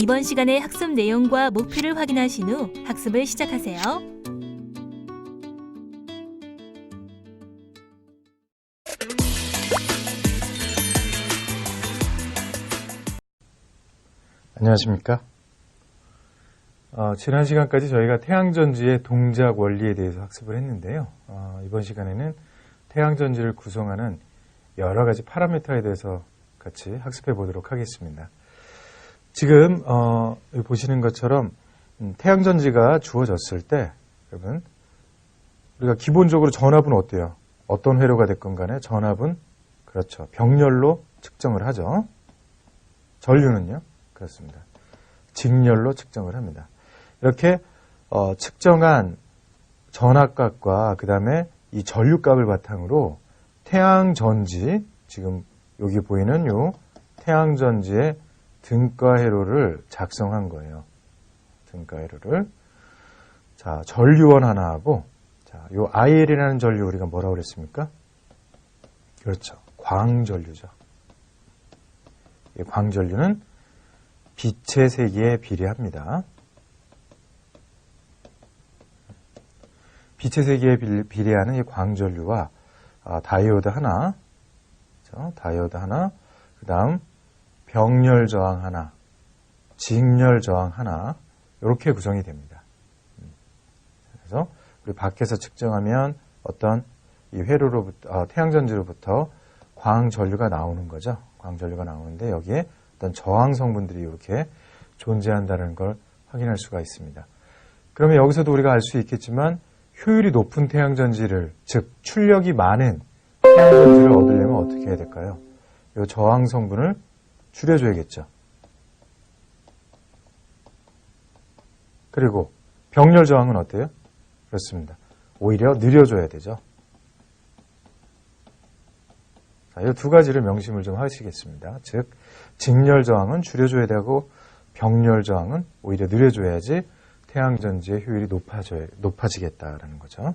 이번 시간의 학습 내용과 목표를 확인하신 후 학습을 시작하세요. 안녕하십니까. 어, 지난 시간까지 저희가 태양전지의 동작 원리에 대해서 학습을 했는데요. 어, 이번 시간에는 태양전지를 구성하는 여러 가지 파라미터에 대해서 같이 학습해 보도록 하겠습니다. 지금 어, 보시는 것처럼 음, 태양전지가 주어졌을 때 여러분 우리가 기본적으로 전압은 어때요? 어떤 회로가 됐건 간에 전압은 그렇죠. 병렬로 측정을 하죠. 전류는요? 그렇습니다. 직렬로 측정을 합니다. 이렇게 어, 측정한 전압값과 그 다음에 이 전류값을 바탕으로 태양전지 지금 여기 보이는 요 태양전지의 등가회로를 작성한 거예요. 등가회로를 자 전류원 하나 하고 자요 IL이라는 전류 우리가 뭐라고 그랬습니까? 그렇죠. 광전류죠. 이 광전류는 빛의 세기에 비례합니다. 빛의 세기에 비- 비례하는 이 광전류와 아, 다이오드 하나, 그죠? 다이오드 하나, 그 다음 병렬 저항 하나, 직렬 저항 하나, 이렇게 구성이 됩니다. 음. 그래서 우리 밖에서 측정하면 어떤 이 회로로부터, 어, 태양전지로부터 광전류가 나오는 거죠. 광전류가 나오는데 여기에 어떤 저항 성분들이 이렇게 존재한다는 걸 확인할 수가 있습니다. 그러면 여기서도 우리가 알 수 있겠지만 효율이 높은 태양전지를 즉 출력이 많은 태양전지를 얻으려면 어떻게 해야 될까요? 이 저항 성분을 줄여줘야겠죠. 그리고 병렬 저항은 어때요? 그렇습니다. 오히려 느려줘야 되죠. 자, 이 두 가지를 명심을 좀 하시겠습니다. 즉, 직렬 저항은 줄여줘야 되고, 병렬 저항은 오히려 느려줘야지 태양전지의 효율이 높아져, 높아지겠다라는 거죠.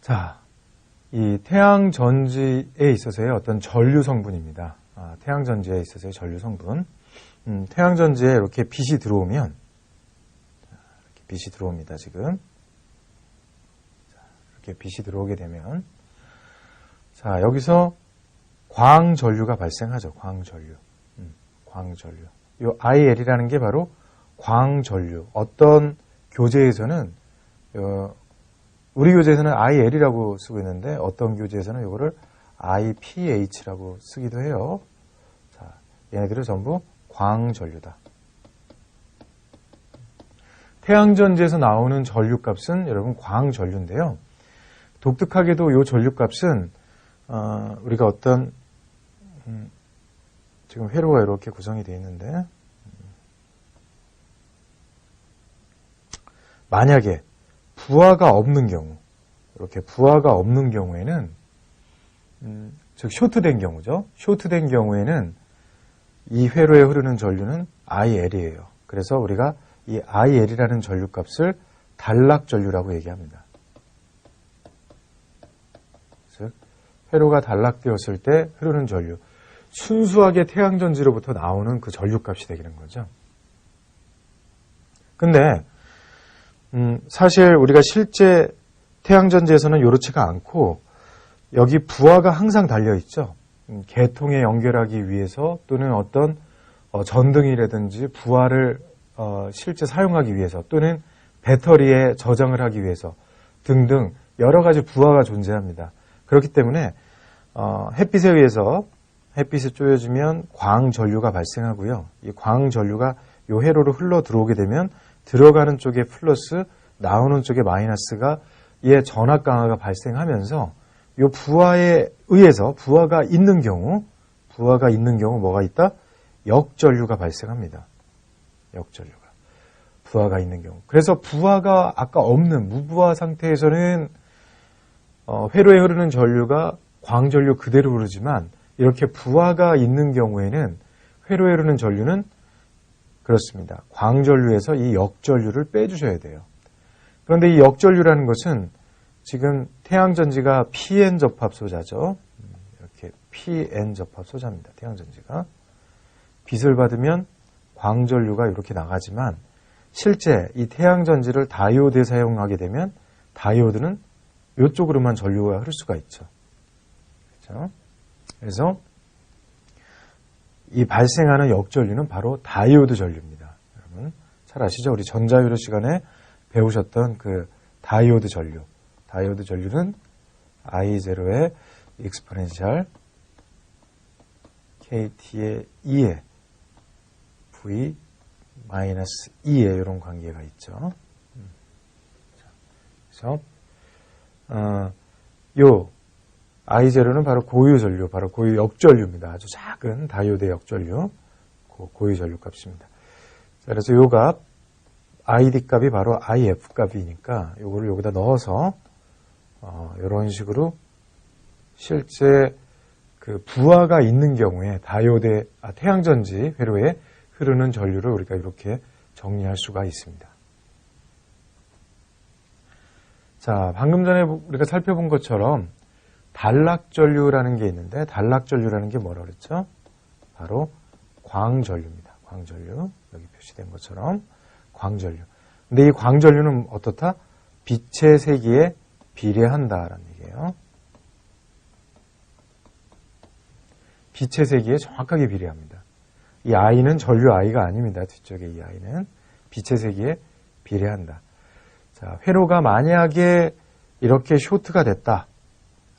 자, 이 태양 전지에 있어서의 어떤 전류 성분입니다. 아, 태양 전지에 있어서의 전류 성분. 음, 태양 전지에 이렇게 빛이 들어오면, 자, 이렇게 빛이 들어옵니다, 지금. 자, 이렇게 빛이 들어오게 되면, 자, 여기서 광 전류가 발생하죠, 광 전류. 음, 광 전류. 요 IL이라는 게 바로 광 전류. 어떤 교재에서는 어, 우리 교재에서는 IL이라고 쓰고 있는데 어떤 교재에서는 이거를 IPH라고 쓰기도 해요. 자, 얘네들은 전부 광전류다. 태양전지에서 나오는 전류값은 여러분 광전류인데요. 독특하게도 이 전류값은 어, 우리가 어떤 음, 지금 회로가 이렇게 구성이 되어 있는데 음, 만약에 부하가 없는 경우 이렇게 부하가 없는 경우에는 음, 즉 쇼트된 경우죠. 쇼트된 경우에는 이 회로에 흐르는 전류는 IL이에요. 그래서 우리가 이 IL이라는 전류값을 단락 전류라고 얘기합니다. 즉 회로가 단락되었을 때 흐르는 전류 순수하게 태양전지로부터 나오는 그 전류값이 되는 거죠. 근데 음, 사실 우리가 실제 태양전지에서는 요렇지가 않고 여기 부하가 항상 달려 있죠. 음, 계통에 연결하기 위해서 또는 어떤 어, 전등이라든지 부하를 어, 실제 사용하기 위해서 또는 배터리에 저장을 하기 위해서 등등 여러 가지 부하가 존재합니다. 그렇기 때문에 어, 햇빛에 의해서 햇빛이 쪼여지면 광전류가 발생하고요. 이 광전류가 요 회로로 흘러 들어오게 되면 들어가는 쪽에 플러스 나오는 쪽에 마이너스가 이에 전압 강화가 발생하면서 요 부하에 의해서 부하가 있는 경우 부하가 있는 경우 뭐가 있다? 역전류가 발생합니다. 역전류가 부하가 있는 경우. 그래서 부하가 아까 없는 무부하 상태에서는 어, 회로에 흐르는 전류가 광전류 그대로 흐르지만 이렇게 부하가 있는 경우에는 회로에 흐르는 전류는 그렇습니다. 광전류에서 이 역전류를 빼주셔야 돼요. 그런데 이 역전류라는 것은 지금 태양전지가 PN 접합소자죠. 음, 이렇게 PN 접합 소자입니다. 태양전지가. 빛을 받으면 광전류가 이렇게 나가지만 실제 이 태양전지를 다이오드에 사용하게 되면 다이오드는 이쪽으로만 전류가 흐를 수가 있죠. 그렇죠? 그래서 이 발생하는 역전류는 바로 다이오드 전류입니다. 여러분 잘 아시죠? 우리 전자유로 시간에 배우셨던 그 다이오드 전류. 다이오드 전류는 I0의 익스포넨셜 KT의 2에 V 마이너스 2에 이런 관계가 있죠. 음. 자, 그래서 어, 요 I0는 바로 고유 전류, 바로 고유 역전류입니다. 아주 작은 다이오드 역전류, 고- 고유 전류 값입니다. 자, 그래서 요 값, ID 값이 바로 IF 값이니까 요거를 여기다 넣어서 어, 이런 식으로 실제 그 부하가 있는 경우에 다이오드, 아, 태양전지 회로에 흐르는 전류를 우리가 이렇게 정리할 수가 있습니다. 자, 방금 전에 우리가 살펴본 것처럼 단락전류라는 게 있는데 단락전류라는 게 뭐라 그랬죠? 바로 광전류입니다. 광전류. 여기 표시된 것처럼 광전류. 근데 이 광전류는 어떻다? 빛의 세기에 비례한다라는 얘기예요. 빛의 세기에 정확하게 비례합니다. 이 I는 전류 I가 아닙니다. 뒤쪽에 이 I는 빛의 세기에 비례한다. 자, 회로가 만약에 이렇게 쇼트가 됐다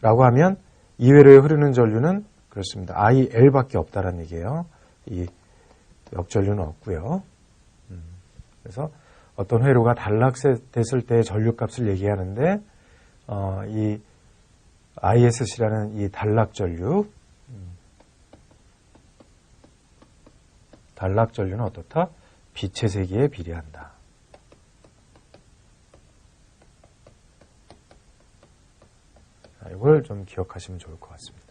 라고 하면 이 회로에 흐르는 전류는 그렇습니다. IL밖에 없다라는 얘기예요. 이 역전류는 없고요. 음, 그래서 어떤 회로가 단락됐을 때 전류값을 얘기하는데 어, 이 ISC라는 이 단락전류 음, 단락전류는 어떻다? 빛의 세기에 비례한다. 자, 이걸 좀 기억하시면 좋을 것 같습니다.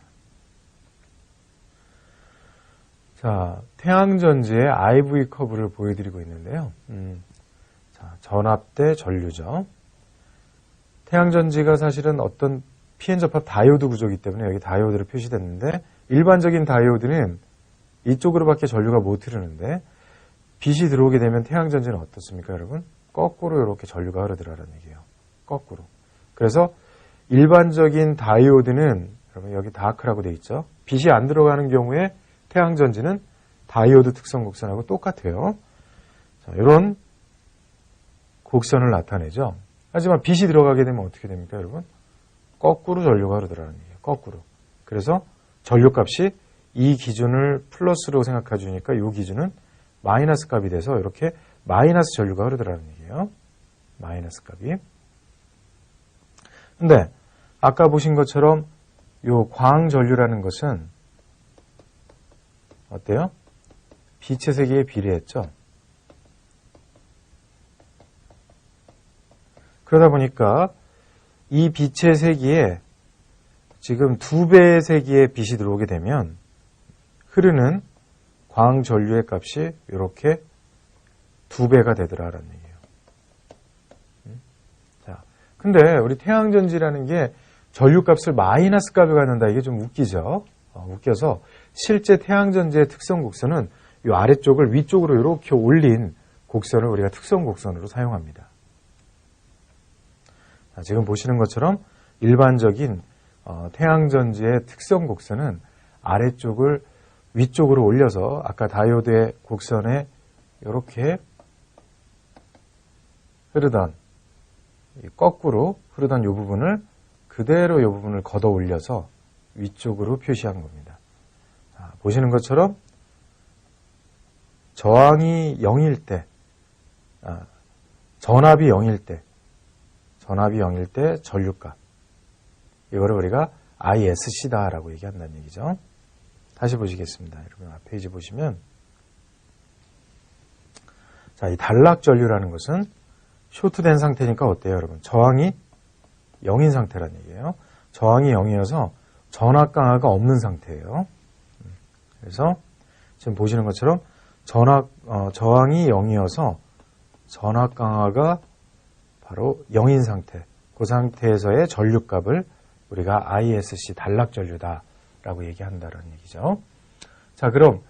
자, 태양전지의 IV 커브를 보여드리고 있는데요. 음, 자, 전압 대 전류죠. 태양전지가 사실은 어떤 PN 접합 다이오드 구조이기 때문에 여기 다이오드로 표시됐는데 일반적인 다이오드는 이쪽으로밖에 전류가 못 흐르는데 빛이 들어오게 되면 태양전지는 어떻습니까, 여러분? 거꾸로 이렇게 전류가 흐르더라는 얘기예요. 거꾸로. 그래서 일반적인 다이오드는 여러분 여기 다크라고 돼 있죠. 빛이 안 들어가는 경우에 태양전지는 다이오드 특성 곡선하고 똑같아요. 자, 이런 곡선을 나타내죠. 하지만 빛이 들어가게 되면 어떻게 됩니까, 여러분? 거꾸로 전류가 흐르더라는 얘기예요. 거꾸로. 그래서 전류값이 이 기준을 플러스로 생각해 주니까 이 기준은 마이너스 값이 돼서 이렇게 마이너스 전류가 흐르더라는 얘기예요. 마이너스 값이. 근데 아까 보신 것처럼 요 광전류라는 것은 어때요? 빛의 세기에 비례했죠. 그러다 보니까 이 빛의 세기에 지금 두 배의 세기의 빛이 들어오게 되면 흐르는 광전류의 값이 이렇게 두 배가 되더라라는 얘기예요. 음? 자, 근데 우리 태양전지라는 게 전류값을 마이너스 값에 갖는다 이게 좀 웃기죠. 어, 웃겨서 실제 태양전지의 특성 곡선은 이 아래쪽을 위쪽으로 이렇게 올린 곡선을 우리가 특성 곡선으로 사용합니다. 자, 지금 보시는 것처럼 일반적인 어, 태양전지의 특성 곡선은 아래쪽을 위쪽으로 올려서 아까 다이오드의 곡선에 이렇게 흐르던 이 거꾸로 흐르던 이 부분을 그대로 이 부분을 걷어 올려서 위쪽으로 표시한 겁니다. 자, 보시는 것처럼 저항이 0일 때, 아, 전압이 0일 때, 전압이 0일 때 전류값. 이거를 우리가 ISC다라고 얘기한다는 얘기죠. 다시 보시겠습니다. 여러분 앞 페이지 보시면 자, 이 단락 전류라는 것은 쇼트된 상태니까 어때요, 여러분? 저항이 0인 상태란 얘기예요. 저항이 0이어서 전압 강화가 없는 상태예요. 그래서 지금 보시는 것처럼 전압 어, 저항이 0이어서 전압 강화가 바로 0인 상태. 그 상태에서의 전류값을 우리가 ISC 단락 전류다 라고 얘기한다는 얘기죠. 자, 그럼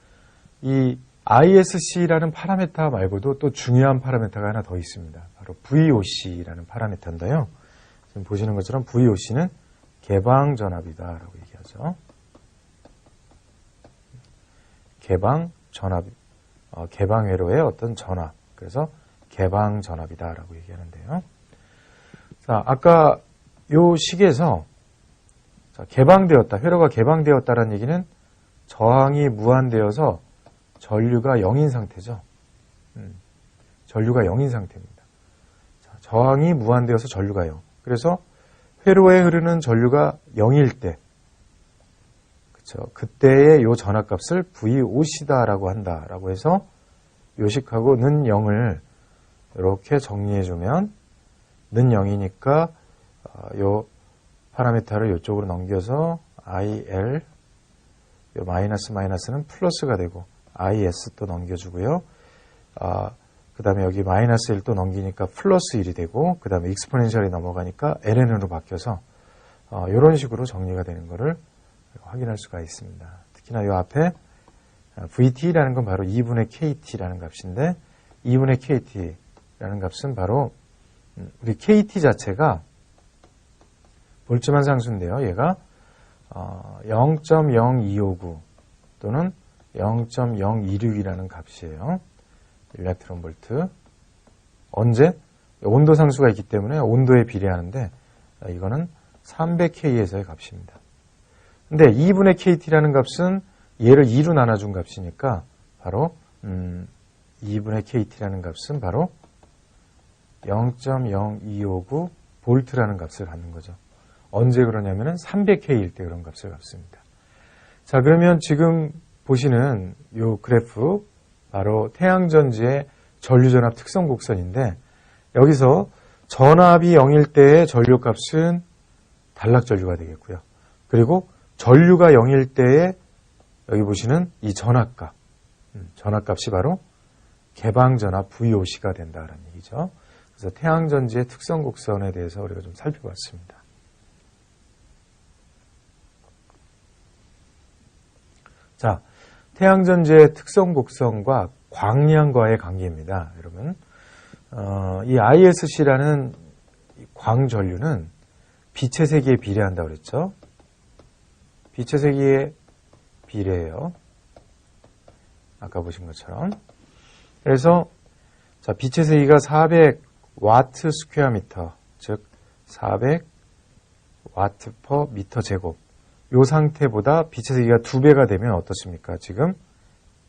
이 ISC라는 파라메타 말고도 또 중요한 파라메타가 하나 더 있습니다. 바로 VOC라는 파라메타인데요. 지금 보시는 것처럼 VOC는 개방 전압이다라고 얘기하죠. 개방 전압, 어, 개방 회로의 어떤 전압. 그래서 개방 전압이다라고 얘기하는데요. 자, 아까 요 식에서 자, 개방되었다. 회로가 개방되었다라는 얘기는 저항이 무한되어서 전류가 0인 상태죠. 음, 전류가 0인 상태입니다. 자, 저항이 무한되어서 전류가 0. 그래서 회로에 흐르는 전류가 0일 때, 그쵸. 그때의 요 전압값을 VOC다라고 한다라고 해서 요식하고 는 0을 이렇게 정리해주면 는 0이니까 어, 요 파라미터를 이쪽으로 넘겨서 IL 요 마이너스 마이너스는 플러스가 되고 IS 또 넘겨주고요. 아, 그 다음에 여기 마이너스 1또 넘기니까 플러스 1이 되고 그 다음에 익스포넨셜이 넘어가니까 LN으로 바뀌어서 어, 이런 식으로 정리가 되는 것을 확인할 수가 있습니다. 특히나 이 앞에 어, VT라는 건 바로 2분의 KT라는 값인데 2분의 KT라는 값은 바로 음, 우리 KT 자체가 볼츠만 상수인데요. 얘가 어, 0.0259 또는 0.026이라는 값이에요. 일렉트론 볼트. 언제? 온도 상수가 있기 때문에 온도에 비례하는데 어, 이거는 300K에서의 값입니다. 근데 2분의 KT라는 값은 얘를 2로 나눠준 값이니까 바로 음, 2분의 KT라는 값은 바로 0.0259 볼트라는 값을 갖는 거죠. 언제 그러냐면 은 300K일 때 그런 값을 갖습니다. 자, 그러면 지금 보시는 요 그래프 바로 태양전지의 전류전압 특성 곡선인데 여기서 전압이 0일 때의 전류값은 단락전류가 되겠고요. 그리고 전류가 0일 때에 여기 보시는 이 전압값, 음, 전압값이 바로 개방전압 VOC가 된다는 얘기죠. 그래서 태양전지의 특성 곡선에 대해서 우리가 좀 살펴봤습니다. 자, 태양전지의 특성 곡선과 광량과의 관계입니다. 여러분, 어, 이 ISC라는 광전류는 빛의 세기에 비례한다고 그랬죠. 빛의 세기에 비례해요. 아까 보신 것처럼. 그래서 자, 빛의 세기가 400 와트 스퀘어 미터, 즉 400 와트 퍼 미터 제곱. 요 상태보다 빛의 세기가 두 배가 되면 어떻습니까? 지금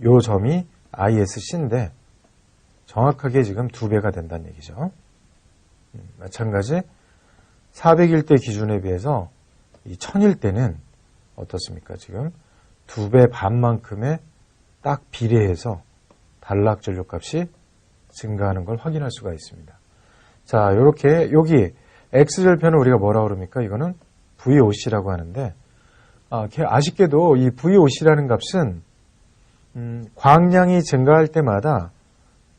요 점이 ISC인데 정확하게 지금 두 배가 된다는 얘기죠. 음, 마찬가지 400일 때 기준에 비해서 이 1000일 때는 어떻습니까? 지금 두 배 반만큼의 딱 비례해서 단락 전력값이 증가하는 걸 확인할 수가 있습니다. 자, 이렇게 여기 X절편을 우리가 뭐라 그럽니까? 이거는 VOC라고 하는데 아, 아쉽게도 이 VOC라는 값은 음, 광량이 증가할 때마다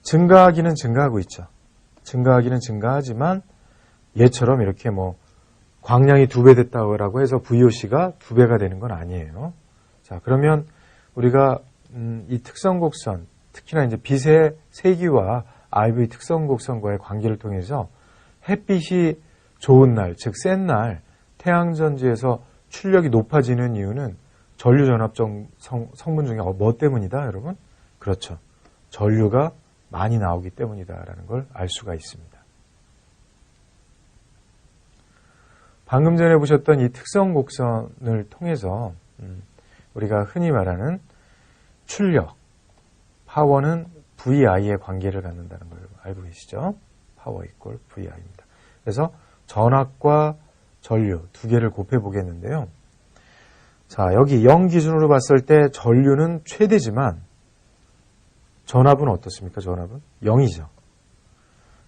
증가하기는 증가하고 있죠. 증가하기는 증가하지만 얘처럼 이렇게 뭐 광량이 두 배 됐다고 해서 VOC가 두 배가 되는 건 아니에요. 자, 그러면 우리가 음, 이 특성 곡선, 특히나 이제 빛의 세기와 RV 특성 곡선과의 관계를 통해서 햇빛이 좋은 날, 즉 센 날, 태양 전지에서 출력이 높아지는 이유는 전류전압적 성, 성분 중에 뭐 때문이다, 여러분? 그렇죠. 전류가 많이 나오기 때문이다라는 걸 알 수가 있습니다. 방금 전에 보셨던 이 특성 곡선을 통해서 음, 우리가 흔히 말하는 출력, 파워는 VI의 관계를 갖는다는 걸 알고 계시죠? 파워 이꼴 VI입니다. 그래서 전압과 전류 두 개를 곱해 보겠는데요. 자, 여기 0 기준으로 봤을 때 전류는 최대지만 전압은 어떻습니까? 전압은 0이죠.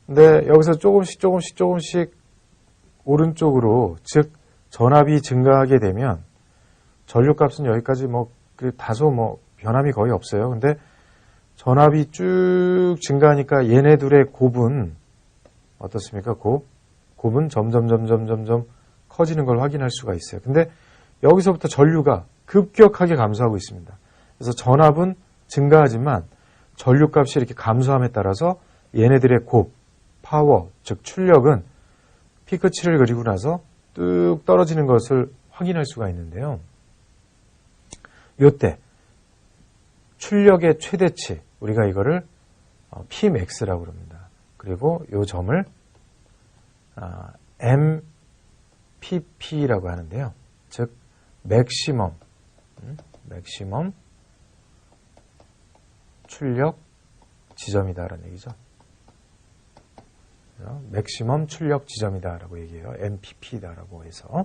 근데 여기서 조금씩 조금씩 조금씩 오른쪽으로 즉 전압이 증가하게 되면 전류값은 여기까지 뭐그 다소 뭐 변함이 거의 없어요. 근데 전압이 쭉 증가하니까 얘네 둘의 곱은 어떻습니까? 곱 곱은 점점 점점 점점 커지는 걸 확인할 수가 있어요. 근데 여기서부터 전류가 급격하게 감소하고 있습니다. 그래서 전압은 증가하지만 전류값이 이렇게 감소함에 따라서 얘네들의 곱, 파워, 즉 출력은 피크치를 그리고 나서 뚝 떨어지는 것을 확인할 수가 있는데요. 요때 출력의 최대치 우리가 이거를 어, Pmax라고 그럽니다. 그리고 요 점을 아, MPP라고 하는데요. 즉 맥시멈 음, 맥시멈 출력 지점이다라는 얘기죠. 맥시멈 출력 지점이다라고 얘기해요. MPP다라고 해서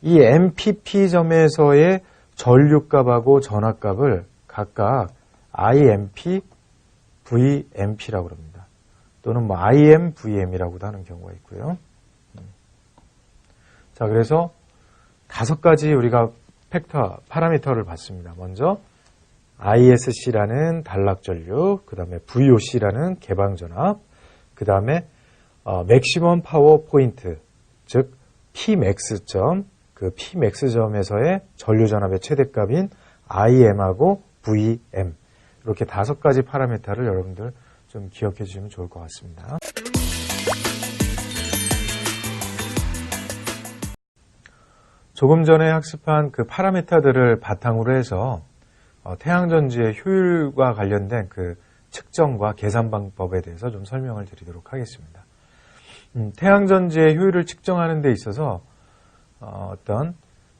이 MPP 점에서의 전류값하고 전압값을 각각 IMP, VMP라고 그럽니다. 또는 뭐 IM, VM이라고도 하는 경우가 있고요. 음. 자, 그래서 다섯 가지 우리가 팩터, 파라미터를 봤습니다. 먼저 ISC라는 단락전류, 그 다음에 VOC라는 개방전압, 그 다음에 어, 맥시멈 파워 포인트, 즉 Pmax점, 그 Pmax점에서의 전류전압의 최대값인 IM하고 VM 이렇게 다섯 가지 파라미터를 여러분들 좀 기억해 주시면 좋을 것 같습니다. 조금 전에 학습한 그 파라미터들을 바탕으로 해서 어, 태양전지의 효율과 관련된 그 측정과 계산 방법에 대해서 좀 설명을 드리도록 하겠습니다. 음, 태양전지의 효율을 측정하는 데 있어서 어, 어떤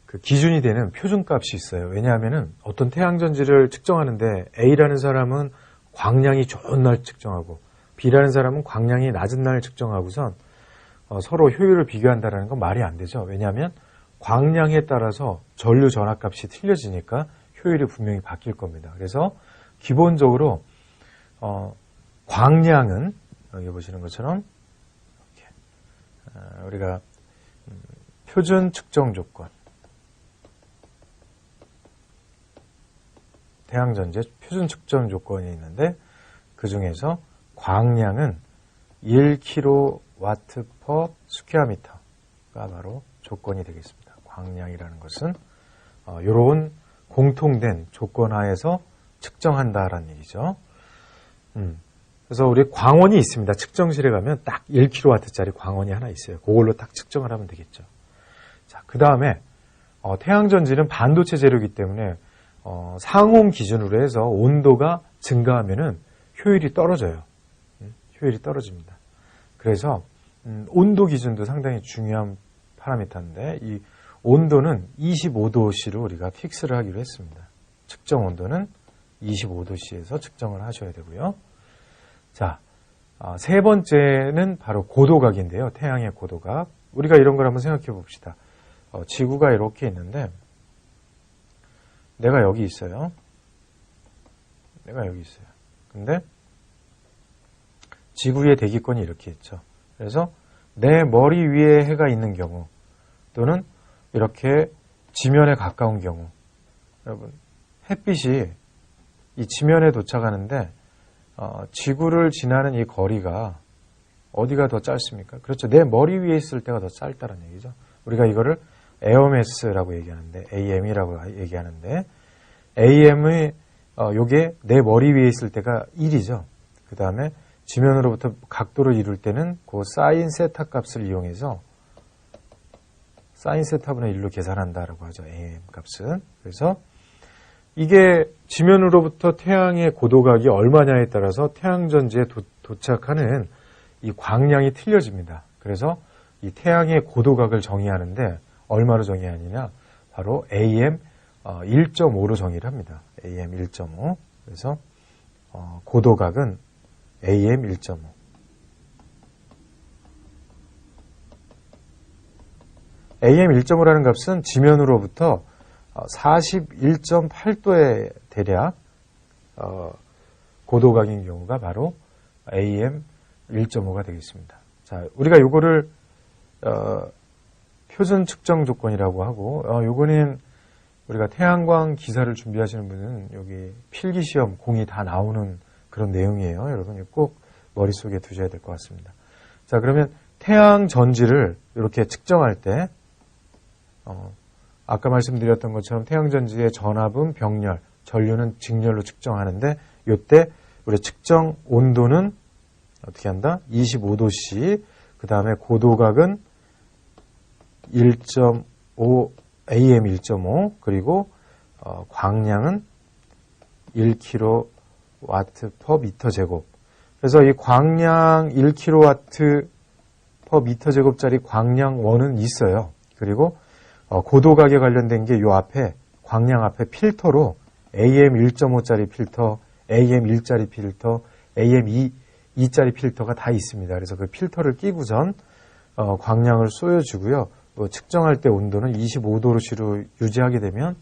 그 기준이 되는 표준값이 있어요. 왜냐하면은 어떤 태양전지를 측정하는데 A라는 사람은 광량이 좋은 날 측정하고 B라는 사람은 광량이 낮은 날 측정하고선 어, 서로 효율을 비교한다라는 건 말이 안 되죠. 왜냐하면 광량에 따라서 전류 전압값이 틀려지니까 효율이 분명히 바뀔 겁니다. 그래서 기본적으로 어, 광량은 여기 보시는 것처럼 어, 우리가 음, 표준 측정 조건 태양전지의 표준 측정 조건이 있는데 그 중에서 광량은 1kW per 스퀘어 미터가 바로 조건이 되겠습니다. 광량이라는 것은 어, 이런 공통된 조건 하에서 측정한다라는 얘기죠. 음, 그래서 우리 광원이 있습니다. 측정실에 가면 딱 1kW짜리 광원이 하나 있어요. 그걸로 딱 측정을 하면 되겠죠. 자, 그 다음에 어, 태양전지는 반도체 재료이기 때문에 어, 상온 기준으로 해서 온도가 증가하면은 효율이 떨어져요. 음, 효율이 떨어집니다. 그래서 음, 온도 기준도 상당히 중요한 파라미터인데 이 온도는 25도씨로 우리가 픽스를 하기로 했습니다. 측정 온도는 25도씨에서 측정을 하셔야 되고요. 자, 아, 세 번째는 바로 고도각인데요. 태양의 고도각. 우리가 이런 걸 한번 생각해 봅시다. 어, 지구가 이렇게 있는데 내가 여기 있어요. 내가 여기 있어요. 근데 지구의 대기권이 이렇게 있죠. 그래서 내 머리 위에 해가 있는 경우 또는 이렇게 지면에 가까운 경우 여러분 햇빛이 이 지면에 도착하는데 어, 지구를 지나는 이 거리가 어디가 더 짧습니까? 그렇죠. 내 머리 위에 있을 때가 더 짧다는 얘기죠. 우리가 이거를 에어메스라고 얘기하는데 AM이라고 얘기하는데 AM의 어, 요게 내 머리 위에 있을 때가 1이죠. 그 다음에 지면으로부터 각도를 이룰 때는 그 사인 세타 값을 이용해서 사인 세타분의 1로 계산한다라고 하죠. AM 값은. 그래서 이게 지면으로부터 태양의 고도각이 얼마냐에 따라서 태양전지에 도, 착하는이 광량이 틀려집니다. 그래서 이 태양의 고도각을 정의하는데 얼마로 정의하느냐? 바로 AM 1.5로 어, 정의를 합니다. AM 1.5. 그래서 어, 고도각은 AM 1.5. AM 1.5라는 값은 지면으로부터 41.8도의 대략 어, 고도각인 경우가 바로 AM 1.5가 되겠습니다. 자, 우리가 요거를 어, 표준 측정 조건이라고 하고 어, 요거는 우리가 태양광 기사를 준비하시는 분은 여기 필기 시험 공이 다 나오는 그런 내용이에요. 여러분 꼭 머릿속에 두셔야 될 것 같습니다. 자, 그러면 태양 전지를 이렇게 측정할 때 어, 아까 말씀드렸던 것처럼 태양전지의 전압은 병렬, 전류는 직렬로 측정하는데 이때 우리 측정 온도는 어떻게 한다? 25도씨. 그 다음에 고도각은 1.5 AM 1.5 그리고 어, 광량은 1kW per 미터 제곱. 그래서 이 광량 1kW per 미터 제곱짜리 광량원은 있어요. 그리고 어, 고도각에 관련된 게 요 앞에 광량 앞에 필터로 AM 1.5짜리 필터, AM 1짜리 필터, AM 2, 2짜리 필터가 다 있습니다. 그래서 그 필터를 끼고선 어, 광량을 쏘여주고요. 또 측정할 때 온도는 25도로 유지하게 되면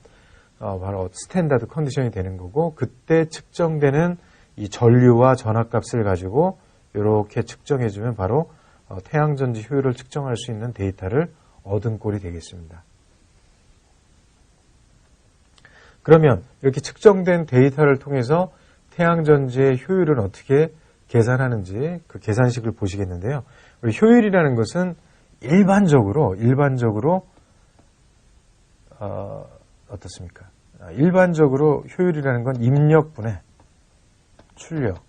어, 바로 스탠다드 컨디션이 되는 거고 그때 측정되는 이 전류와 전압값을 가지고 이렇게 측정해주면 바로 어, 태양전지 효율을 측정할 수 있는 데이터를 얻은 꼴이 되겠습니다. 그러면 이렇게 측정된 데이터를 통해서 태양전지의 효율은 어떻게 계산하는지 그 계산식을 보시겠는데요. 우리 효율이라는 것은 일반적으로 일반적으로 어, 어떻습니까? 아, 일반적으로 효율이라는 건 입력분의 출력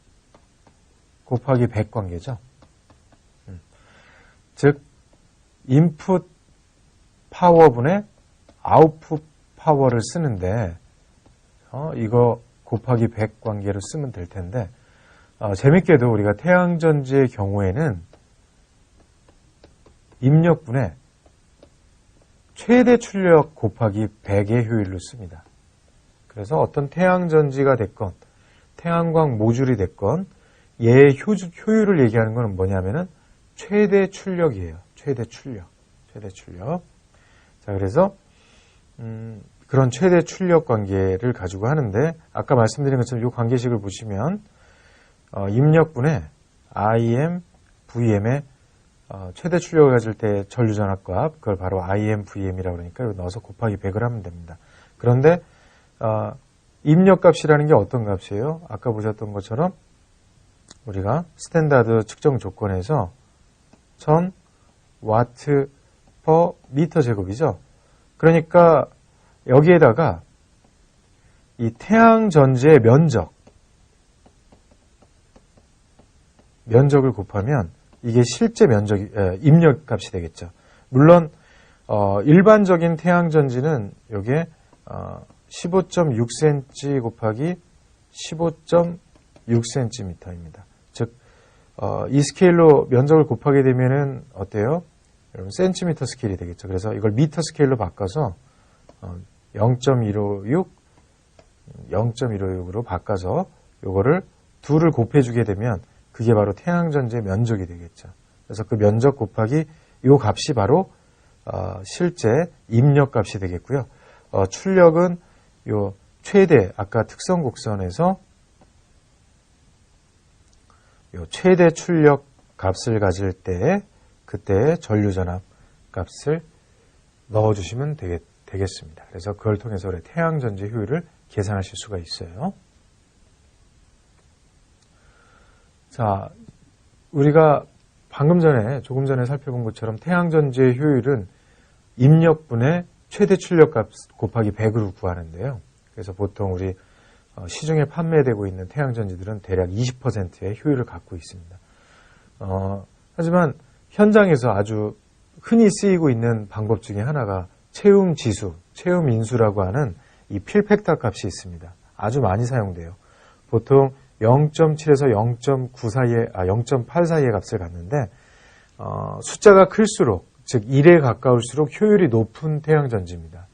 곱하기 100 관계죠. 음. 즉 인풋 파워분의 아웃풋 파워를 쓰는데 어, 이거 곱하기 100 관계로 쓰면 될 텐데 어, 재밌게도 우리가 태양전지의 경우에는 입력분의 최대 출력 곱하기 100의 효율로 씁니다. 그래서 어떤 태양전지가 됐건 태양광 모듈이 됐건 얘의 효, 효율을 얘기하는 것은 뭐냐면은 최대 출력이에요. 최대 출력. 최대 출력. 자, 그래서 음, 그런 최대 출력 관계를 가지고 하는데 아까 말씀드린 것처럼 이 관계식을 보시면 어, 입력분의 IM, VM의 어, 최대 출력을 가질 때 전류전압값 그걸 바로 IM, VM이라고 그러니까 넣어서 곱하기 100을 하면 됩니다. 그런데 어, 입력값이라는 게 어떤 값이에요? 아까 보셨던 것처럼 우리가 스탠다드 측정 조건에서 1000 와트 퍼 미터 제곱이죠. 그러니까 여기에다가 이 태양 전지의 면적 면적을 곱하면 이게 실제 면적 입력 값이 되겠죠. 물론 어, 일반적인 태양 전지는 요게 어, 15.6cm 곱하기 15.6cm입니다. 즉, 어, 이 스케일로 면적을 곱하게 되면은 어때요? 여러분, 센티미터 스케일이 되겠죠. 그래서 이걸 미터 스케일로 바꿔서 어, 0.156, 0.156으로 바꿔서 요거를 둘을 곱해주게 되면 그게 바로 태양전지의 면적이 되겠죠. 그래서 그 면적 곱하기 요 값이 바로 어, 실제 입력 값이 되겠고요. 어, 출력은 요 최대 아까 특성 곡선에서 요 최대 출력 값을 가질 때 그때 전류 전압 값을 넣어 주시면 되겠, 습니다 그래서 그걸 통해서 우리 태양 전지 효율을 계산하실 수가 있어요. 자, 우리가 방금 전에 조금 전에 살펴본 것처럼 태양 전지의 효율은 입력분의 최대 출력값 곱하기 100으로 구하는데요. 그래서 보통 우리 어, 시중에 판매되고 있는 태양 전지들은 대략 20%의 효율을 갖고 있습니다. 어, 하지만 현장에서 아주 흔히 쓰이고 있는 방법 중에 하나가 체움 지수, 체움 인수라고 하는 이 필팩터 값이 있습니다. 아주 많이 사용돼요. 보통 0.7에서 0.9 사이에, 아, 0.8 사이의 값을 갖는데, 어, 숫자가 클수록, 즉 1에 가까울수록 효율이 높은 태양전지입니다.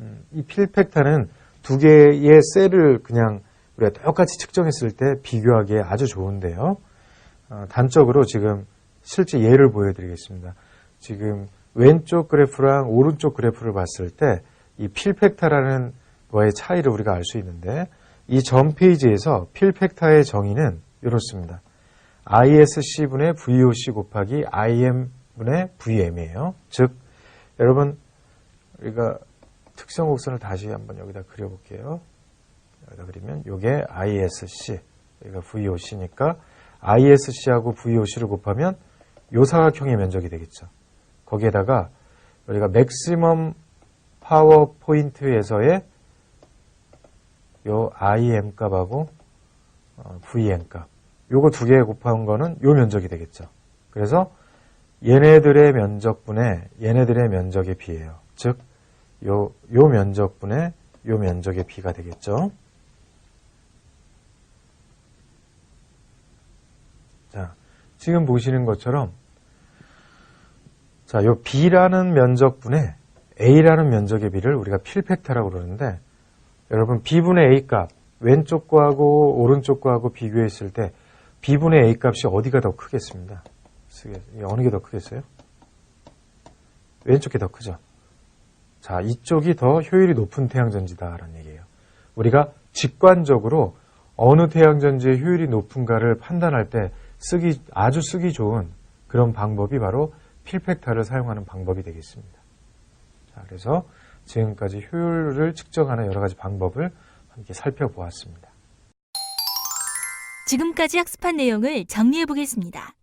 음, 이 필팩타는 두 개의 셀을 그냥 우리가 똑같이 측정했을 때 비교하기에 아주 좋은데요. 어, 단적으로 지금 실제 예를 보여드리겠습니다. 지금 왼쪽 그래프랑 오른쪽 그래프를 봤을 때 이 필팩타라는 거의 차이를 우리가 알 수 있는데 이 전 페이지에서 필팩타의 정의는 이렇습니다. ISC분의 VOC 곱하기 IM분의 VM이에요. 즉 여러분 우리가 특성 곡선을 다시 한번 여기다 그려볼게요. 여기다 그리면 이게 ISC, 여기가 VOC니까 ISC하고 VOC를 곱하면 요 사각형의 면적이 되겠죠. 거기에다가 우리가 맥시멈 파워 포인트에서의 요 IM 값하고 어, VM 값. 요거 두 개 곱한 거는 요 면적이 되겠죠. 그래서 얘네들의 면적분의 얘네들의 면적의 비예요. 즉, 요, 요 면적분의 요 면적의 비가 되겠죠. 자, 지금 보시는 것처럼 자, 요 B라는 면적분의 A라는 면적의 비를 우리가 필팩터라고 그러는데 여러분 B분의 A 값 왼쪽 거하고 오른쪽 거하고 비교했을 때 B분의 A 값이 어디가 더 크겠습니다. 어느 게 더 크겠어요? 왼쪽이 더 크죠. 자, 이쪽이 더 효율이 높은 태양전지다라는 얘기예요. 우리가 직관적으로 어느 태양전지의 효율이 높은가를 판단할 때 쓰기 아주 쓰기 좋은 그런 방법이 바로 필팩터를 사용하는 방법이 되겠습니다. 자, 그래서 지금까지 효율을 측정하는 여러 가지 방법을 함께 살펴보았습니다. 지금까지 학습한 내용을 정리해 보겠습니다.